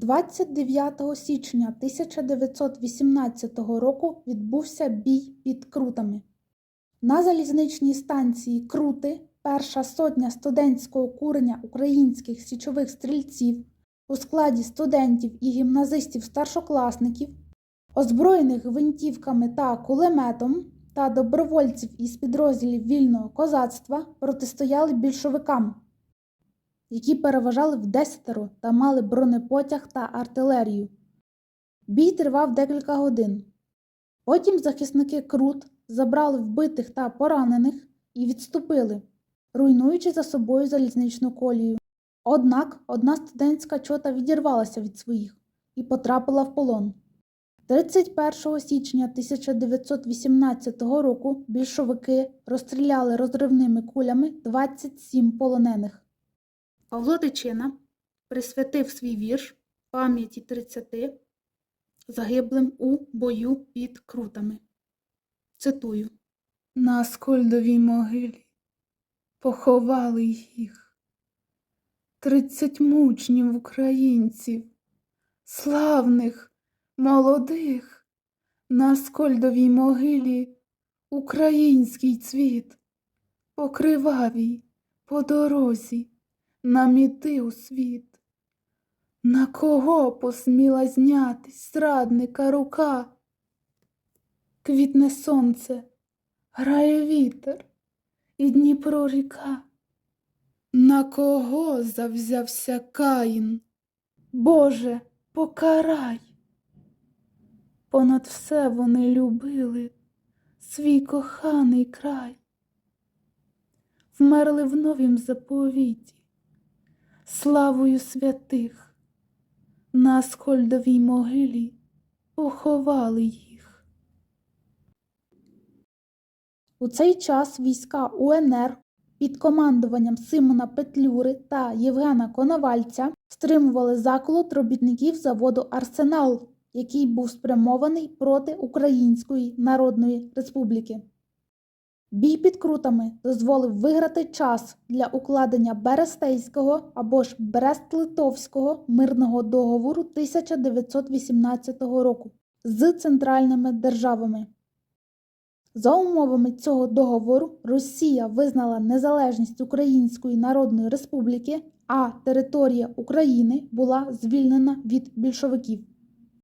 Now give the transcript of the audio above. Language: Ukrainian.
29 січня 1918 року відбувся бій під Крутами. На залізничній станції Крути перша сотня студентського курення українських січових стрільців у складі студентів і гімназистів-старшокласників, озброєних гвинтівками та кулеметом та добровольців із підрозділів вільного козацтва протистояли більшовикам які переважали в десятеро та мали бронепотяг та артилерію. Бій тривав декілька годин. Потім захисники Крут забрали вбитих та поранених і відступили, руйнуючи за собою залізничну колію. Однак одна студентська чота відірвалася від своїх і потрапила в полон. 31 січня 1918 року більшовики розстріляли розривними кулями 27 полонених. Павло Тичина присвятив свій вірш пам'яті 30 загиблим у бою під крутами. Цитую: На Скольдовій могилі поховали їх. Тридцять мучнів українців, славних, молодих, на Скольдовій могилі український цвіт, по кривавій, по дорозі наміти у світ. На кого посміла знятись зрадника рука? Квітне сонце, грає вітер і Дніпро ріка. На кого завзявся Каїн? Боже, покарай. Понад все вони любили свій коханий край. Вмерли в новім заповіті славою святих, на Скольдовій могилі поховали їх. У цей час війська УНР під командуванням Симона Петлюри та Євгена Коновальця стримували заколот робітників заводу Арсенал, який був спрямований проти Української Народної Республіки. Бій під крутами дозволив виграти час для укладення Берестейського або ж Брест-Литовського мирного договору 1918 року з центральними державами. За умовами цього договору Росія визнала незалежність Української Народної Республіки, а територія України була звільнена від більшовиків.